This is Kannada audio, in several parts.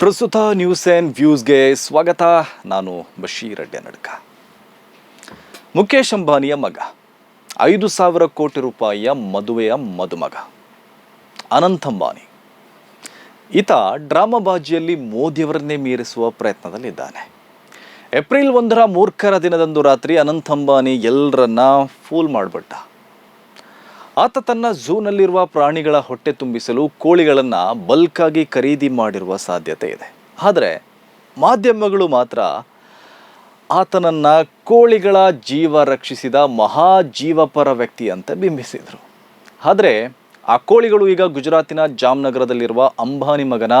ಪ್ರಸ್ತುತ ನ್ಯೂಸ್ ಆ್ಯಂಡ್ ವ್ಯೂಸ್ಗೆ ಸ್ವಾಗತ. ನಾನು ಬಶೀರ್ ಅಡ್ಡ ನಡ್ಕ. ಮುಖೇಶ್ ಅಂಬಾನಿಯ ಮಗ. ಐದು ಸಾವಿರ ಕೋಟಿ ರೂಪಾಯಿಯ ಮದುವೆಯ ಮದುಮಗ. ಅನಂತ್ ಅಂಬಾನಿ. ಈತ ಡ್ರಾಮಾಬಾಜಿಯಲ್ಲಿ ಮೋದಿಯವರನ್ನೇ ಮೀರಿಸುವ ಪ್ರಯತ್ನದಲ್ಲಿದ್ದಾನೆ. ಏಪ್ರಿಲ್ ಒಂದರ ಮೂರ್ಖರ ದಿನದಂದು ರಾತ್ರಿ ಅನಂತ್ ಅಂಬಾನಿ ಎಲ್ಲರನ್ನ ಫೂಲ್ ಮಾಡಿಬಿಟ್ಟ. ಆತ ತನ್ನ ಝೂನಲ್ಲಿರುವ ಪ್ರಾಣಿಗಳ ಹೊಟ್ಟೆ ತುಂಬಿಸಲು ಕೋಳಿಗಳನ್ನು ಬಲ್ಕಾಗಿ ಖರೀದಿ ಮಾಡಿರುವ ಸಾಧ್ಯತೆ ಇದೆ. ಆದರೆ ಮಾಧ್ಯಮಗಳು ಮಾತ್ರ ಆತನನ್ನ ಕೋಳಿಗಳ ಜೀವ ರಕ್ಷಿಸಿದ ಮಹಾ ಜೀವಪರ ವ್ಯಕ್ತಿ ಅಂತ ಬಿಂಬಿಸಿದರು. ಆದರೆ ಆ ಕೋಳಿಗಳು ಈಗ ಗುಜರಾತಿನ ಜಾಮ್ನಗರದಲ್ಲಿರುವ ಅಂಬಾನಿ ಮಗನ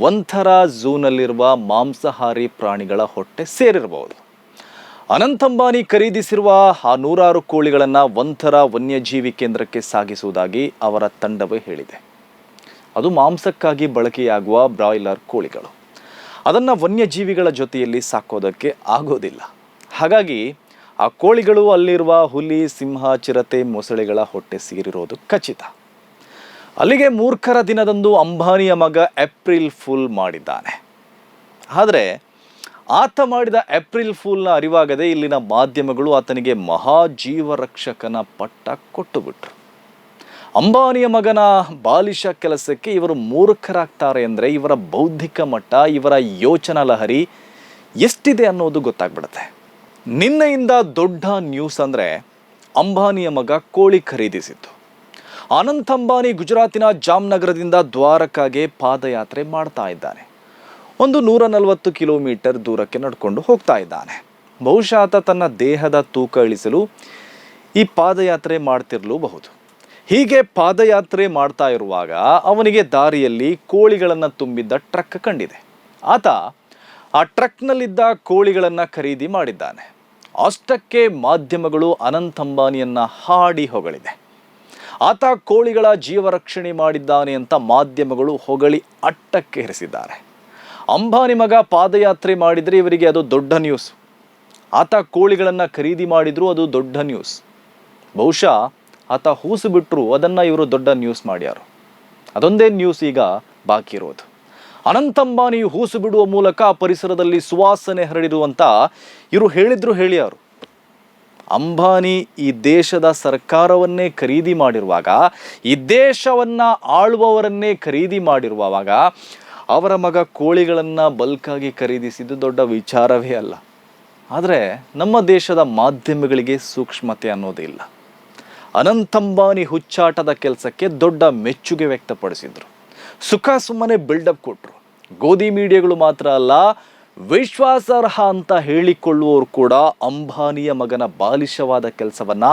ಒಂಥರ ಝೂನಲ್ಲಿರುವ ಮಾಂಸಾಹಾರಿ ಪ್ರಾಣಿಗಳ ಹೊಟ್ಟೆ ಸೇರಿರಬಹುದು ಅನಂತ್ ಅಂಬಾನಿ ಖರೀದಿಸಿರುವ ಆ ನೂರಾರು ಕೋಳಿಗಳನ್ನು ಒಂಥರ ವನ್ಯಜೀವಿ ಕೇಂದ್ರಕ್ಕೆ ಸಾಗಿಸುವುದಾಗಿ ಅವರ ತಂಡವೇ ಹೇಳಿದೆ. ಅದು ಮಾಂಸಕ್ಕಾಗಿ ಬಳಕೆಯಾಗುವ ಬ್ರಾಯ್ಲರ್ ಕೋಳಿಗಳು. ಅದನ್ನು ವನ್ಯಜೀವಿಗಳ ಜೊತೆಯಲ್ಲಿ ಸಾಕೋದಕ್ಕೆ ಆಗೋದಿಲ್ಲ. ಹಾಗಾಗಿ ಆ ಕೋಳಿಗಳು ಅಲ್ಲಿರುವ ಹುಲಿ, ಸಿಂಹ, ಚಿರತೆ, ಮೊಸಳೆಗಳ ಹೊಟ್ಟೆ ಸೇರಿರೋದು ಖಚಿತ. ಅಲ್ಲಿಗೆ ಮೂರ್ಖರ ದಿನದಂದು ಅಂಬಾನಿಯ ಮಗ ಏಪ್ರಿಲ್ ಫುಲ್ ಮಾಡಿದ್ದಾನೆ. ಆದರೆ ಆತ ಮಾಡಿದ ಏಪ್ರಿಲ್ ಫೂಲ್ನ ಅರಿವಾಗದೆ ಇಲ್ಲಿನ ಮಾಧ್ಯಮಗಳು ಆತನಿಗೆ ಮಹಾ ಜೀವರಕ್ಷಕನ ಪಟ್ಟ ಕೊಟ್ಟುಬಿಟ್ರು. ಅಂಬಾನಿಯ ಮಗನ ಬಾಲಿಶ ಕೆಲಸಕ್ಕೆ ಇವರು ಮೂರ್ಖರಾಗ್ತಾರೆ ಅಂದರೆ ಇವರ ಬೌದ್ಧಿಕ ಮಟ್ಟ, ಇವರ ಯೋಚನಾ ಲಹರಿ ಎಷ್ಟಿದೆ ಅನ್ನೋದು ಗೊತ್ತಾಗ್ಬಿಡುತ್ತೆ. ನಿನ್ನೆಯಿಂದ ದೊಡ್ಡ ನ್ಯೂಸ್ ಅಂದರೆ ಅಂಬಾನಿಯ ಮಗ ಕೋಳಿ ಖರೀದಿಸಿತ್ತು ಅನಂತ್ ಅಂಬಾನಿ ಗುಜರಾತಿನ ಜಾಮ್ನಗರದಿಂದ ದ್ವಾರಕಾಗೆ ಪಾದಯಾತ್ರೆ ಮಾಡ್ತಾ ಇದ್ದಾನೆ. ಒಂದು ನೂರ ನಲವತ್ತು ಕಿಲೋಮೀಟರ್ ದೂರಕ್ಕೆ ನಡ್ಕೊಂಡು ಹೋಗ್ತಾ ಇದ್ದಾನೆ. ಬಹುಶಃ ತನ್ನ ದೇಹದ ತೂಕ ಇಳಿಸಲು ಈ ಪಾದಯಾತ್ರೆ ಮಾಡ್ತಿರಲೂಬಹುದು. ಹೀಗೆ ಪಾದಯಾತ್ರೆ ಮಾಡ್ತಾ ಇರುವಾಗ ಅವನಿಗೆ ದಾರಿಯಲ್ಲಿ ಕೋಳಿಗಳನ್ನು ತುಂಬಿದ್ದ ಟ್ರಕ್ ಕಂಡಿದೆ. ಆತ ಆ ಟ್ರಕ್ನಲ್ಲಿದ್ದ ಕೋಳಿಗಳನ್ನು ಖರೀದಿ ಮಾಡಿದ್ದಾನೆ. ಅಷ್ಟಕ್ಕೆ ಮಾಧ್ಯಮಗಳು ಅನಂತ ಅಂಬಾನಿಯನ್ನು ಹಾಡಿ ಹೊಗಳಿದೆ. ಆತ ಕೋಳಿಗಳ ಜೀವ ರಕ್ಷಣೆ ಮಾಡಿದ್ದಾನೆ ಅಂತ ಮಾಧ್ಯಮಗಳು ಹೊಗಳಿ ಅಟ್ಟಕ್ಕೆ ಇರಿಸಿದ್ದಾರೆ ಅಂಬಾನಿ ಮಗ ಪಾದಯಾತ್ರೆ ಮಾಡಿದರೆ ಇವರಿಗೆ ಅದು ದೊಡ್ಡ ನ್ಯೂಸ್ ಆತ ಕೋಳಿಗಳನ್ನು ಖರೀದಿ ಮಾಡಿದರೂ ಅದು ದೊಡ್ಡ ನ್ಯೂಸ್ ಬಹುಶಃ ಆತ ಹೂಸು ಬಿಟ್ಟರು ಅದನ್ನು ಇವರು ದೊಡ್ಡ ನ್ಯೂಸ್ ಮಾಡ್ಯಾರು. ಅದೊಂದೇ ನ್ಯೂಸ್ ಈಗ ಬಾಕಿ ಇರೋದು. ಅನಂತ ಅಂಬಾನಿ ಹೂಸು ಬಿಡುವ ಮೂಲಕ ಪರಿಸರದಲ್ಲಿ ಸುವಾಸನೆ ಹರಡಿರುವಂಥ ಇವರು ಹೇಳಿದ್ರು ಹೇಳ್ಯಾರು. ಅಂಬಾನಿ ಈ ದೇಶದ ಸರ್ಕಾರವನ್ನೇ ಖರೀದಿ ಮಾಡಿರುವಾಗ, ಈ ದೇಶವನ್ನು ಆಳುವವರನ್ನೇ ಖರೀದಿ ಮಾಡಿರುವಾಗ ಅವರ ಮಗ ಕೋಳಿಗಳನ್ನು ಬಲ್ಕಾಗಿ ಖರೀದಿಸಿದ್ದು ದೊಡ್ಡ ವಿಚಾರವೇ ಅಲ್ಲ. ಆದರೆ ನಮ್ಮ ದೇಶದ ಮಾಧ್ಯಮಗಳಿಗೆ ಸೂಕ್ಷ್ಮತೆ ಅನ್ನೋದೇ ಇಲ್ಲ. ಅನಂತ್ ಅಂಬಾನಿ ಹುಚ್ಚಾಟದ ಕೆಲಸಕ್ಕೆ ದೊಡ್ಡ ಮೆಚ್ಚುಗೆ ವ್ಯಕ್ತಪಡಿಸಿದ್ರು. ಸುಖ ಸುಮ್ಮನೆ ಬಿಲ್ಡಪ್ ಕೊಟ್ಟರು ಗೋಧಿ ಮೀಡಿಯಾಗಳು ಮಾತ್ರ ಅಲ್ಲ ವಿಶ್ವಾಸಾರ್ಹ ಅಂತ ಹೇಳಿಕೊಳ್ಳುವವರು ಕೂಡ ಅಂಬಾನಿಯ ಮಗನ ಬಾಲಿಶವಾದ ಕೆಲಸವನ್ನ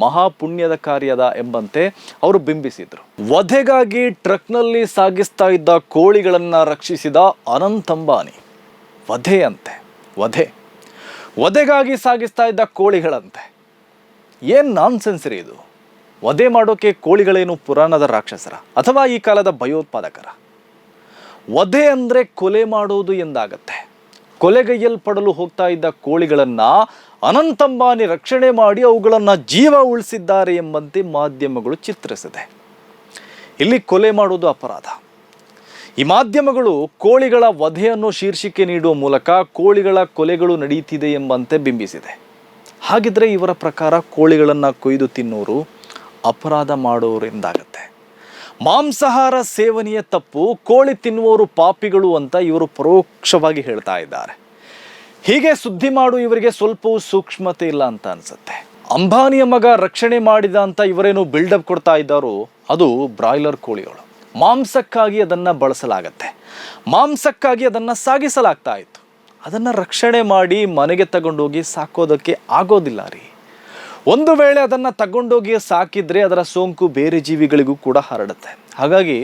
ಮಹಾಪುಣ್ಯದ ಕಾರ್ಯದ ಎಂಬಂತೆ ಅವರು ಬಿಂಬಿಸಿದರು. ವಧೆಗಾಗಿ ಟ್ರಕ್ನಲ್ಲಿ ಸಾಗಿಸ್ತಾ ಇದ್ದ ಕೋಳಿಗಳನ್ನು ರಕ್ಷಿಸಿದ ಅನಂತ ಅಂಬಾನಿ. ವಧೆಯಂತೆ, ವಧೆ. ವಧೆಗಾಗಿ ಸಾಗಿಸ್ತಾ ಇದ್ದ ಕೋಳಿಗಳಂತೆ. ಏನು ನಾನ್ಸೆನ್ಸ್ ರೀ ಇದು? ವಧೆ ಮಾಡೋಕೆ ಕೋಳಿಗಳೇನು ಪುರಾಣದ ರಾಕ್ಷಸರ ಅಥವಾ ಈ ಕಾಲದ ಭಯೋತ್ಪಾದಕರ? ವಧೆ ಅಂದರೆ ಕೊಲೆ ಮಾಡೋದು ಎಂದಾಗತ್ತೆ. ಕೊಲೆಗೈಯಲ್ಪಡಲು ಹೋಗ್ತಾ ಇದ್ದ ಕೋಳಿಗಳನ್ನು ಅನಂತಂಬಾನಿ ರಕ್ಷಣೆ ಮಾಡಿ ಅವುಗಳನ್ನು ಜೀವ ಉಳಿಸಿದ್ದಾರೆ ಎಂಬಂತೆ ಮಾಧ್ಯಮಗಳು ಚಿತ್ರಿಸಿದೆ. ಇಲ್ಲಿ ಕೊಲೆ ಮಾಡೋದು ಅಪರಾಧ. ಈ ಮಾಧ್ಯಮಗಳು ಕೋಳಿಗಳ ವಧೆಯನ್ನು ಶೀರ್ಷಿಕೆ ನೀಡುವ ಮೂಲಕ ಕೋಳಿಗಳ ಕೊಲೆಗಳು ನಡೆಯುತ್ತಿದೆ ಎಂಬಂತೆ ಬಿಂಬಿಸಿದೆ. ಹಾಗಿದ್ರೆ ಇವರ ಪ್ರಕಾರ ಕೋಳಿಗಳನ್ನು ಕೊಯ್ದು ತಿನ್ನೋರು ಅಪರಾಧ ಮಾಡೋರು ಎಂದಾಗತ್ತೆ. ಮಾಂಸಾಹಾರ ಸೇವನೆಯ ತಪ್ಪು, ಕೋಳಿ ತಿನ್ನುವವರು ಪಾಪಿಗಳು ಅಂತ ಇವರು ಪರೋಕ್ಷವಾಗಿ ಹೇಳ್ತಾ ಇದ್ದಾರೆ. ಹೀಗೆ ಸುದ್ದಿ ಮಾಡು ಇವರಿಗೆ ಸ್ವಲ್ಪವೂ ಸೂಕ್ಷ್ಮತೆ ಇಲ್ಲ ಅಂತ ಅನ್ಸುತ್ತೆ. ಅಂಬಾನಿಯ ಮಗ ರಕ್ಷಣೆ ಮಾಡಿದ ಅಂತ ಇವರೇನು ಬಿಲ್ಡಪ್ ಕೊಡ್ತಾ ಇದ್ದಾರೋ, ಅದು ಬ್ರಾಯ್ಲರ್ ಕೋಳಿಗಳು. ಮಾಂಸಕ್ಕಾಗಿ ಅದನ್ನು ಬಳಸಲಾಗತ್ತೆ. ಮಾಂಸಕ್ಕಾಗಿ ಅದನ್ನು ಸಾಗಿಸಲಾಗ್ತಾ ಇತ್ತು. ಅದನ್ನು ರಕ್ಷಣೆ ಮಾಡಿ ಮನೆಗೆ ತಗೊಂಡೋಗಿ ಸಾಕೋದಕ್ಕೆ ಆಗೋದಿಲ್ಲ ರೀ. ಒಂದು ವೇಳೆ ಅದನ್ನು ತಗೊಂಡೋಗಿ ಸಾಕಿದ್ರೆ ಅದರ ಸೋಂಕು ಬೇರೆ ಜೀವಿಗಳಿಗೂ ಕೂಡ ಹರಡುತ್ತೆ. ಹಾಗಾಗಿ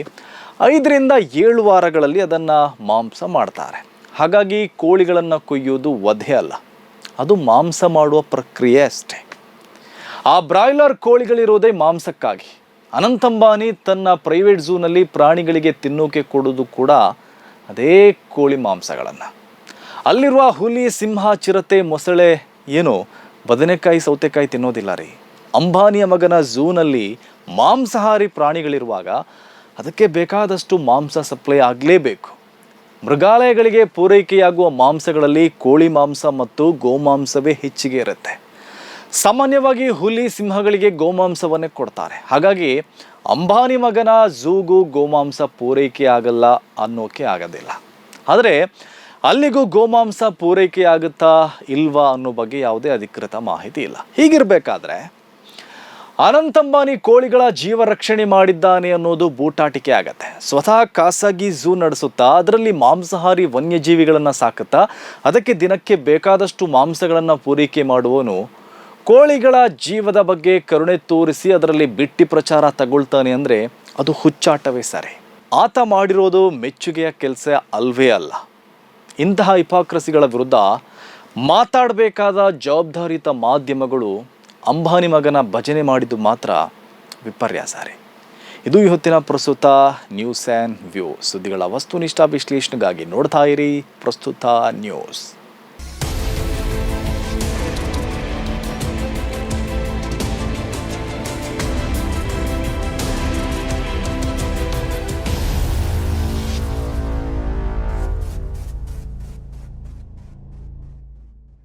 ಐದರಿಂದ ಏಳು ವಾರಗಳಲ್ಲಿ ಅದನ್ನು ಮಾಂಸ ಮಾಡ್ತಾರೆ. ಹಾಗಾಗಿ ಕೋಳಿಗಳನ್ನು ಕೊಯ್ಯೋದು ವಧೆ ಅಲ್ಲ, ಅದು ಮಾಂಸ ಮಾಡುವ ಪ್ರಕ್ರಿಯೆ ಅಷ್ಟೇ. ಆ ಬ್ರಾಯ್ಲರ್ ಕೋಳಿಗಳಿರೋದೇ ಮಾಂಸಕ್ಕಾಗಿ. ಅನಂತಂಬಾನಿ ತನ್ನ ಪ್ರೈವೇಟ್ ಝೂನಲ್ಲಿ ಪ್ರಾಣಿಗಳಿಗೆ ತಿನ್ನೋಕೆ ಕೊಡೋದು ಕೂಡ ಅದೇ ಕೋಳಿ ಮಾಂಸಗಳನ್ನು. ಅಲ್ಲಿರುವ ಹುಲಿ, ಸಿಂಹ, ಚಿರತೆ, ಮೊಸಳೆ, ಏನು ಬದನೆಕಾಯಿ, ಸೌತೆಕಾಯಿ ತಿನ್ನೋದಿಲ್ಲ ರೀ. ಅಂಬಾನಿಯ ಮಗನ ಝೂನಲ್ಲಿ ಮಾಂಸಾಹಾರಿ ಪ್ರಾಣಿಗಳಿರುವಾಗ ಅದಕ್ಕೆ ಬೇಕಾದಷ್ಟು ಮಾಂಸ ಸಪ್ಲೈ ಆಗಲೇಬೇಕು. ಮೃಗಾಲಯಗಳಿಗೆ ಪೂರೈಕೆಯಾಗುವ ಮಾಂಸಗಳಲ್ಲಿ ಕೋಳಿ ಮಾಂಸ ಮತ್ತು ಗೋಮಾಂಸವೇ ಹೆಚ್ಚಿಗೆ ಇರುತ್ತೆ. ಸಾಮಾನ್ಯವಾಗಿ ಹುಲಿ ಸಿಂಹಗಳಿಗೆ ಗೋಮಾಂಸವನ್ನೇ ಕೊಡ್ತಾರೆ. ಹಾಗಾಗಿ ಅಂಬಾನಿ ಮಗನ ಝೂಗು ಗೋಮಾಂಸ ಪೂರೈಕೆ ಆಗಲ್ಲ ಅನ್ನೋಕೆ ಆಗೋದಿಲ್ಲ. ಆದರೆ ಅಲ್ಲಿಗೂ ಗೋಮಾಂಸ ಪೂರೈಕೆ ಆಗುತ್ತಾ ಇಲ್ವಾ ಅನ್ನೋ ಬಗ್ಗೆ ಯಾವುದೇ ಅಧಿಕೃತ ಮಾಹಿತಿ ಇಲ್ಲ. ಹೀಗಿರಬೇಕಾದ್ರೆ ಅನಂತಂಬಾನಿ ಕೋಳಿಗಳ ಜೀವ ರಕ್ಷಣೆ ಮಾಡಿದ್ದಾನೆ ಅನ್ನೋದು ಬೂಟಾಟಿಕೆ ಆಗತ್ತೆ. ಸ್ವತಃ ಖಾಸಗಿ ಝೂ ನಡೆಸುತ್ತಾ, ಅದರಲ್ಲಿ ಮಾಂಸಾಹಾರಿ ವನ್ಯಜೀವಿಗಳನ್ನು ಸಾಕುತ್ತಾ, ಅದಕ್ಕೆ ದಿನಕ್ಕೆ ಬೇಕಾದಷ್ಟು ಮಾಂಸಗಳನ್ನು ಪೂರೈಕೆ ಮಾಡುವನು ಕೋಳಿಗಳ ಜೀವದ ಬಗ್ಗೆ ಕರುಣೆ ತೋರಿಸಿ ಅದರಲ್ಲಿ ಬಿಟ್ಟಿ ಪ್ರಚಾರ ತಗೊಳ್ತಾನೆ ಅಂದರೆ ಅದು ಹುಚ್ಚಾಟವೇ ಸರಿ. ಆತ ಮಾಡಿರೋದು ಮೆಚ್ಚುಗೆಯ ಕೆಲಸ ಅಲ್ವೇ ಅಲ್ಲ. ಇಂತಹ ಹಿಪಾಕ್ರಸಿಗಳ ವಿರುದ್ಧ ಮಾತಾಡಬೇಕಾದ ಜವಾಬ್ದಾರಿತ ಮಾಧ್ಯಮಗಳು ಅಂಬಾನಿ ಮಗನ ಭಜನೆ ಮಾಡಿದ್ದು ಮಾತ್ರ ವಿಪರ್ಯಾಸ ರೀ ಇದು ಇವತ್ತಿನ ಪ್ರಸ್ತುತ ನ್ಯೂಸ್ ಆ್ಯಂಡ್ ವ್ಯೂ ಸುದ್ದಿಗಳ ವಸ್ತುನಿಷ್ಠ ವಿಶ್ಲೇಷಣೆಗಾಗಿ ನೋಡ್ತಾ ಇರಿ ಪ್ರಸ್ತುತ ನ್ಯೂಸ್.